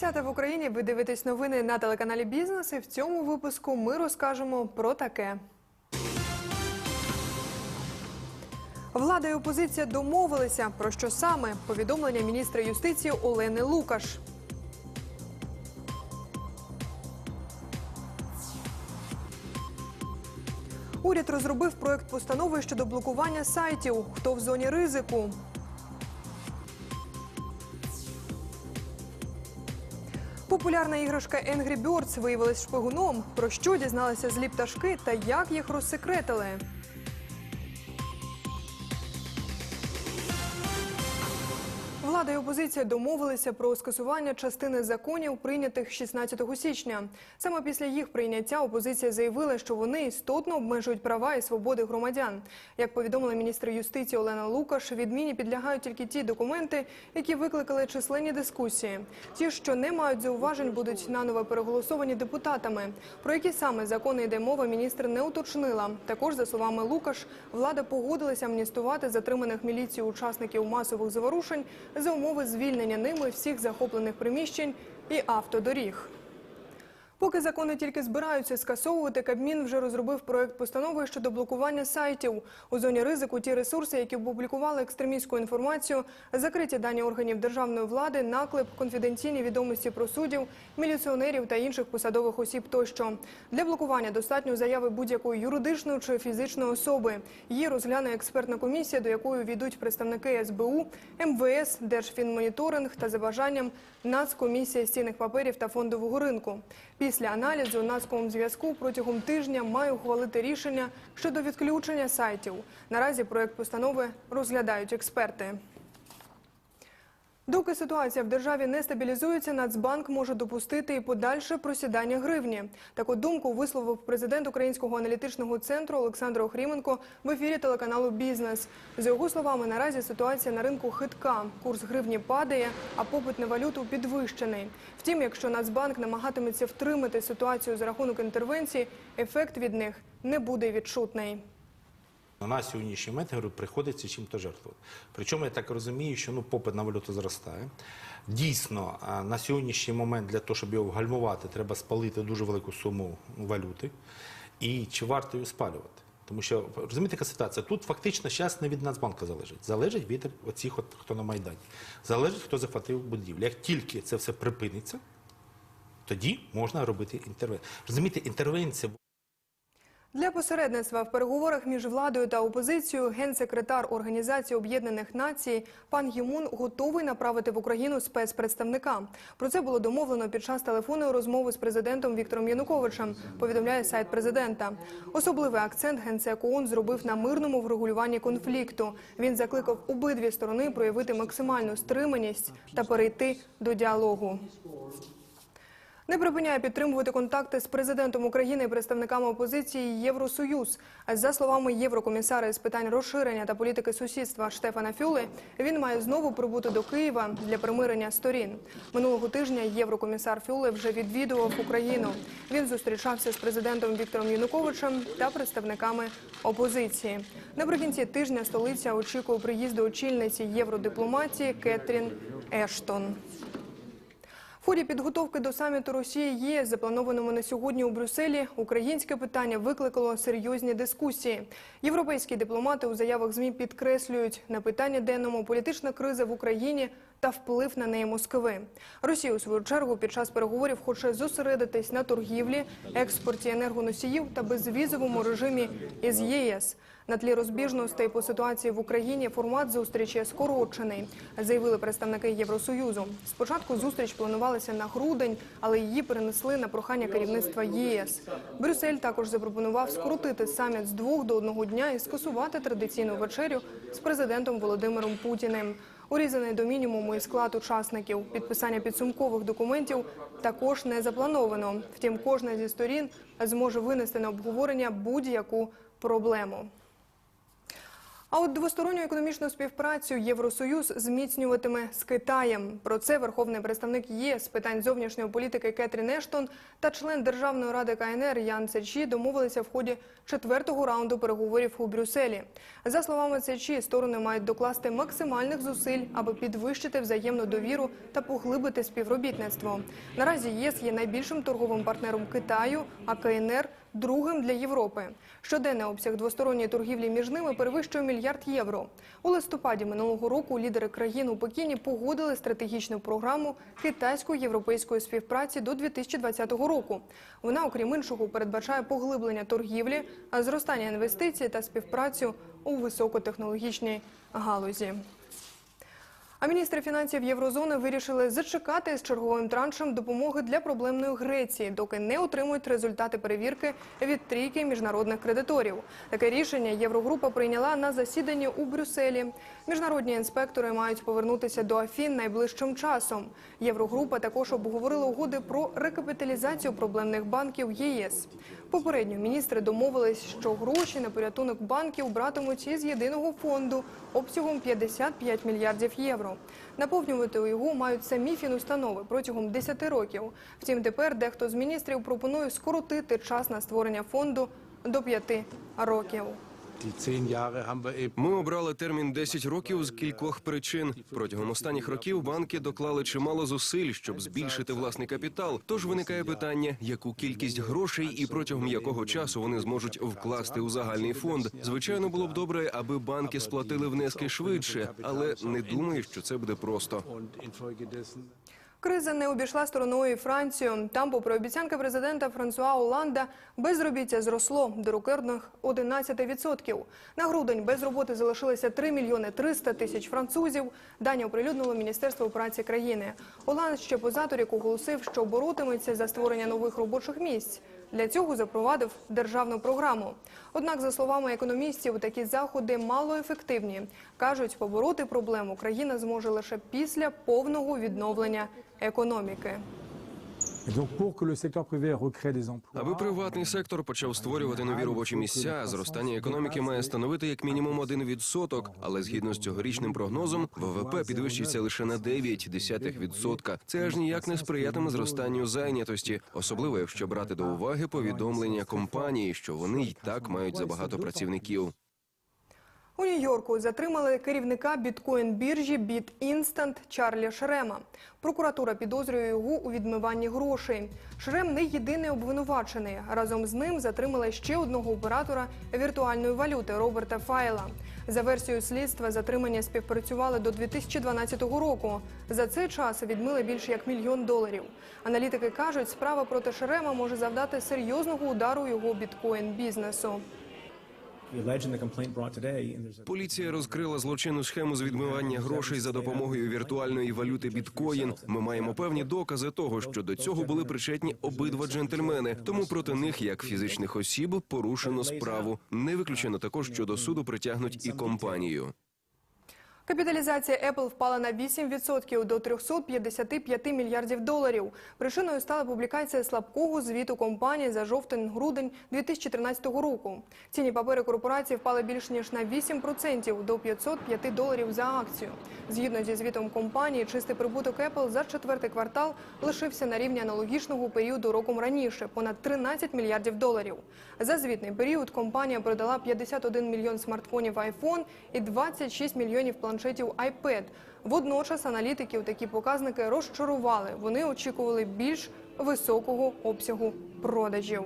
10 в Україні. Ви дивитесь новини на телеканалі Бізнес. І в цьому випуску ми розкажемо про таке. Влада і опозиція домовилися про що саме повідомлення міністра юстиції Олени Лукаш. Уряд розробив проект постанови щодо блокування сайтів. Хто в зоні ризику? Популярна іграшка Angry Birds виявилась шпигуном. Про що дізналися злі пташки та як їх розсекретили? Влада і опозиція домовилися про скасування частини законів, прийнятих 16 січня. Саме після їх прийняття опозиція заявила, що вони істотно обмежують права і свободи громадян. Як повідомила міністр юстиції Олена Лукаш, відміні підлягають тільки ті документи, які викликали численні дискусії. Ті, що не мають зауважень, будуть наново переголосовані депутатами. Про які саме закони йде мова, міністр не уточнила. Також, за словами Лукаш, влада погодилася амністувати затриманих міліцією учасників масових заворушень за умови звільнення ними всіх захоплених приміщень і автодоріг. Поки закони тільки збираються скасовувати, Кабмін вже розробив проект постанови щодо блокування сайтів. У зоні ризику ті ресурси, які опублікували екстремістську інформацію, закриті дані органів державної влади, наклеп, конфіденційні відомості про суддів, міліціонерів та інших посадових осіб тощо. Для блокування достатньо заяви будь-якої юридичної чи фізичної особи. Її розгляне експертна комісія, до якої війдуть представники СБУ, МВС, Держфінмоніторинг та за бажанням Нацкомісія з паперів та фондового ринку. Після аналізу Нацкомзв'язку протягом тижня має ухвалити рішення щодо відключення сайтів. Наразі проект постанови розглядають експерти. Доки ситуація в державі не стабілізується, Нацбанк може допустити і подальше просідання гривні. Таку думку висловив президент Українського аналітичного центру Олександр Охріменко в ефірі телеканалу Бізнес. За його словами, наразі ситуація на ринку хитка. Курс гривні падає, а попит на валюту підвищений. Втім, якщо Нацбанк намагатиметься втримати ситуацію за рахунок інтервенцій, ефект від них не буде відчутний. На сьогоднішній момент говорю, приходиться чим-то жертвувати. Причому я так розумію, що ну попит на валюту зростає. Дійсно, на сьогоднішній момент для того, щоб його вгальмувати, треба спалити дуже велику суму валюти. І чи варто її спалювати? Тому що розумієте, яка ситуація? Тут фактично зараз не від Нацбанка залежить. Залежить від оцих, хто на Майдані. Залежить, хто захватив будівлю. Як тільки це все припиниться, тоді можна робити інтервенцію. Розумієте, інтервенція. Для посередництва в переговорах між владою та опозицією генсекретар Організації Об'єднаних Націй пан Гімун готовий направити в Україну спецпредставника. Про це було домовлено під час телефонної розмови з президентом Віктором Януковичем. Повідомляє сайт президента. Особливий акцент генсек ООН зробив на мирному врегулюванні конфлікту. Він закликав обидві сторони проявити максимальну стриманість та перейти до діалогу. Не припиняє підтримувати контакти з президентом України і представниками опозиції Євросоюз. За словами єврокомісара з питань розширення та політики сусідства Штефана Фюли, він має знову прибути до Києва для примирення сторін. Минулого тижня єврокомісар Фюле вже відвідував Україну. Він зустрічався з президентом Віктором Януковичем та представниками опозиції. Наприкінці тижня столиця очікує приїзду очільниці євродипломатії Кетрін Ештон. Ході підготовки до саміту Росії ЄС, запланованому на сьогодні у Брюсселі, українське питання викликало серйозні дискусії. Європейські дипломати у заявах ЗМІ підкреслюють на питання денному політична криза в Україні та вплив на неї Москви. Росія у свою чергу під час переговорів хоче зосередитись на торгівлі, експорті енергоносіїв та безвізовому режимі із ЄС. На тлі розбіжностей по ситуації в Україні формат зустрічі скорочений, заявили представники Євросоюзу. Спочатку зустріч планувалася на грудень, але її перенесли на прохання керівництва єС. Брюссель також запропонував скоротити саміт з двох до одного дня і скасувати традиційну вечерю з президентом Володимиром Путіним. Урізаний до мінімуму і склад учасників. Підписання підсумкових документів також не заплановано. Втім, кожна зі сторін зможе винести на обговорення будь-яку проблему. А от двосторонню економічну співпрацю Євросоюз зміцнюватиме з Китаєм. Про це верховний представник ЄС з питань зовнішньої політики Кетрін Ештон та член Державної ради КНР Ян Цечі домовилися в ході четвертого раунду переговорів у Брюсселі. За словами Цечі, сторони мають докласти максимальних зусиль, аби підвищити взаємну довіру та поглибити співробітництво. Наразі ЄС є найбільшим торговим партнером Китаю, а КНР – другим для Європи. Щоденний обсяг двосторонньої торгівлі між ними перевищує мільярд євро. У листопаді минулого року лідери країн у Пекіні погодили стратегічну програму китайсько-європейської співпраці до 2020 року. Вона, окрім іншого, передбачає поглиблення торгівлі, зростання інвестицій та співпрацю у високотехнологічній галузі. А міністри фінансів Єврозони вирішили зачекати з черговим траншем допомоги для проблемної Греції, доки не отримують результати перевірки від трійки міжнародних кредиторів. Таке рішення Єврогрупа прийняла на засіданні у Брюсселі. Міжнародні інспектори мають повернутися до Афін найближчим часом. Єврогрупа також обговорила угоди про рекапіталізацію проблемних банків ЄС. Попередньо міністри домовились, що гроші на порятунок банків братимуть із єдиного фонду обсягом 55 мільярдів євро. Наповнювати його мають самі фінустанови протягом 10 років. Втім, тепер дехто з міністрів пропонує скоротити час на створення фонду до 5 років. Ми обрали термін 10 років з кількох причин. Протягом останніх років банки доклали чимало зусиль, щоб збільшити власний капітал. Тож виникає питання, яку кількість грошей і протягом якого часу вони зможуть вкласти у загальний фонд. Звичайно, було б добре, аби банки сплатили внески швидше, але не думаю, що це буде просто. Криза не обійшла стороною і Францію. Там, попри обіцянки президента Франсуа Оланда, безробіття зросло до рекордних 11%. На грудень без роботи залишилися 3 мільйони 300 тисяч французів. Дані оприлюднило Міністерство праці країни. Оланд ще позаторік оголосив, що боротиметься за створення нових робочих місць. Для цього запровадив державну програму. Однак, за словами економістів, такі заходи малоефективні. Кажуть, побороти проблему країна зможе лише після повного відновлення економіки. Аби приватний сектор почав створювати нові робочі місця, зростання економіки має становити як мінімум 1%, але згідно з цьогорічним прогнозом, ВВП підвищиться лише на 9,1%. Це аж ніяк не сприятиме зростанню зайнятості, особливо якщо брати до уваги повідомлення компанії, що вони й так мають забагато працівників. У Нью-Йорку затримали керівника біткоін-біржі BitInstant Чарлі Шрема. Прокуратура підозрює його у відмиванні грошей. Шрем не єдиний обвинувачений. Разом з ним затримали ще одного оператора віртуальної валюти Роберта Файла. За версією слідства, затримання співпрацювали до 2012 року. За цей час відмили більше як мільйон доларів. Аналітики кажуть, справа проти Шрема може завдати серйозного удару його біткоін-бізнесу. Поліція розкрила злочинну схему з відмивання грошей за допомогою віртуальної валюти біткоін. Ми маємо певні докази того, що до цього були причетні обидва джентльмени. Тому проти них, як фізичних осіб, порушено справу. Не виключено також, що до суду притягнуть і компанію. Капіталізація Apple впала на 8% до 355 мільярдів доларів. Причиною стала публікація слабкого звіту компанії за жовтень-грудень 2013 року. Цінні папери корпорації впали більш ніж на 8% до 505 доларів за акцію. Згідно зі звітом компанії, чистий прибуток Apple за четвертий квартал лишився на рівні аналогічного періоду роком раніше понад 13 мільярдів доларів. За звітний період компанія продала 51 мільйон смартфонів iPhone і 26 мільйонів планшетів iPad. Водночас аналітиків такі показники розчарували. Вони очікували більш високого обсягу продажів.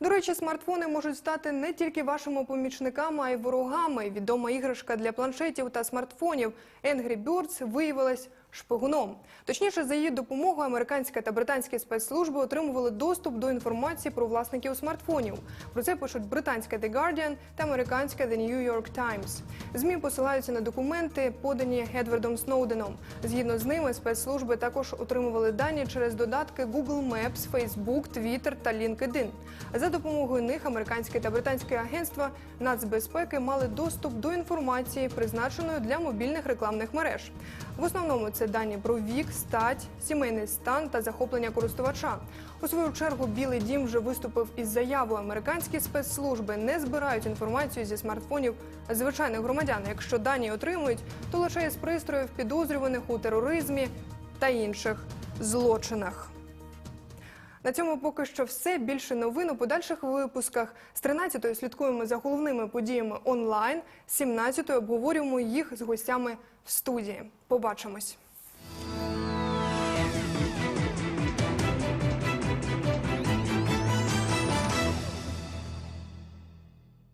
До речі, смартфони можуть стати не тільки вашими помічниками, а й ворогами. Відома іграшка для планшетів та смартфонів Angry Birds виявилась шпигуном. Точніше, за її допомогою американська та британські спецслужби отримували доступ до інформації про власників смартфонів. Про це пишуть британська The Guardian та американська The New York Times. Змі посилаються на документи, подані Едвардом Сноуденом. Згідно з ними, спецслужби також отримували дані через додатки Google Maps, Facebook, Twitter та LinkedIn. За допомогою них американське та британське агентства нацбезпеки мали доступ до інформації, призначеної для мобільних рекламних мереж. В основному це дані про вік, стать, сімейний стан та захоплення користувача. У свою чергу Білий Дім вже виступив із заявою. Американські спецслужби не збирають інформацію зі смартфонів звичайних громадян. Якщо дані отримують, то лише із пристроїв підозрюваних у тероризмі та інших злочинах. На цьому поки що все. Більше новин у подальших випусках. З 13-ї слідкуємо за головними подіями онлайн. З 17-ї обговорюємо їх з гостями в студії. Побачимось.